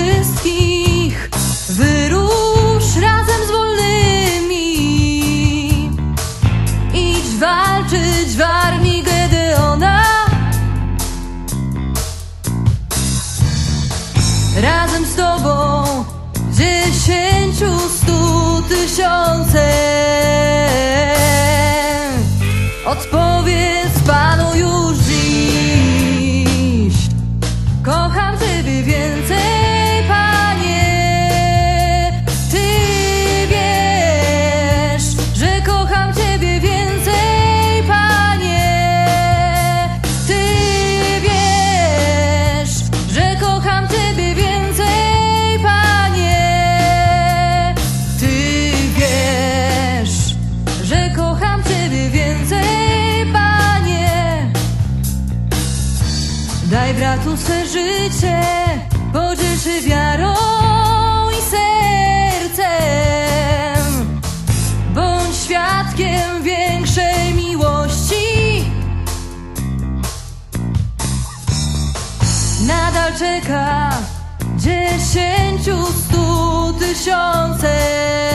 wszystkich. Wyrusz razem z wolnymi. Idź walczyć w armii Gedeona. Razem z tobą dziesięciu stu tysiące. Odpowiedź Daj bratu swe życie, pocieszy wiarą i sercem. Bądź świadkiem większej miłości. Nadal czeka dziesięciu, stu tysiące.